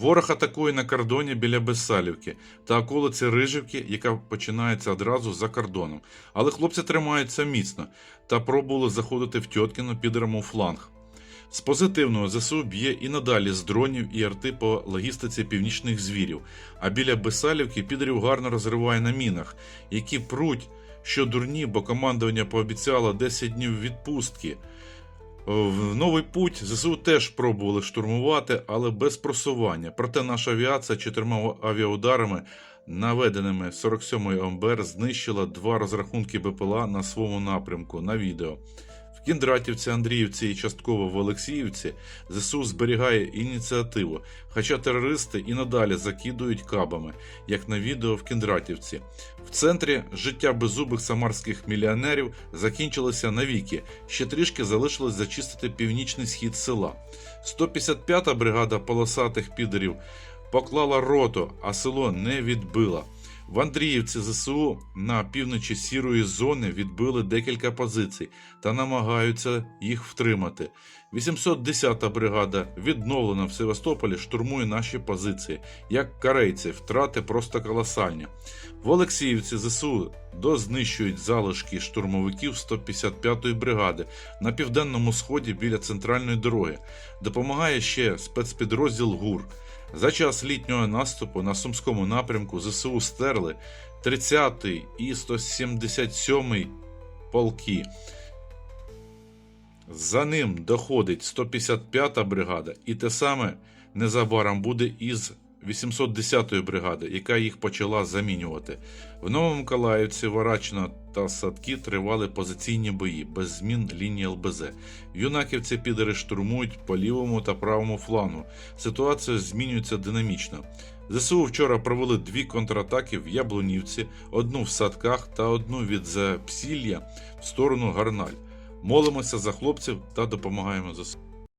Ворог атакує на кордоні біля Бессалівки та околиці Рижівки, яка починається одразу за кордоном. Але хлопці тримаються міцно та пробували заходити в Тьоткіно підером у фланг. З позитивного ЗСУ б'є і надалі з дронів і арти по логістиці північних звірів, а біля Бесалівки підерів гарно розриває на мінах, які пруть, що дурні, бо командування пообіцяло 10 днів відпустки. В новий путь ЗСУ теж пробували штурмувати, але без просування. Проте наша авіація чотирма авіаударами, наведеними 47-ї ОМБР, знищила два розрахунки БПЛА на своєму напрямку на відео. Кіндратівці, Андріївці і частково в Олексіївці ЗСУ зберігає ініціативу, хоча терористи і надалі закидують кабами, як на відео в Кіндратівці. В центрі життя беззубих самарських мільйонерів закінчилося навіки. Ще трішки залишилось зачистити північний схід села. 155-та бригада полосатих підерів поклала роту, а село не відбила. В Андріївці ЗСУ на півночі сірої зони відбили декілька позицій та намагаються їх втримати. 810-та бригада, відновлена в Севастополі, штурмує наші позиції. Як корейці, втрати просто колосальні. В Олексіївці ЗСУ дознищують залишки штурмовиків 155-ї бригади на південному сході біля центральної дороги. Допомагає ще спецпідрозділ ГУР. За час літнього наступу на Сумському напрямку ЗСУ стерли 30-й і 177-й полки. За ним доходить 155-та бригада, і те саме незабаром буде із 810-ї бригади, яка їх почала замінювати. В Новомиколаївці, Варачно та Садки тривали позиційні бої без змін лінії ЛБЗ. Юнаківці підери штурмують по лівому та правому флангу. Ситуація змінюється динамічно. ЗСУ вчора провели дві контратаки в Яблунівці, одну в садках та одну від Запсілля в сторону Гарналь. Молимося за хлопців та допомагаємо ЗСУ.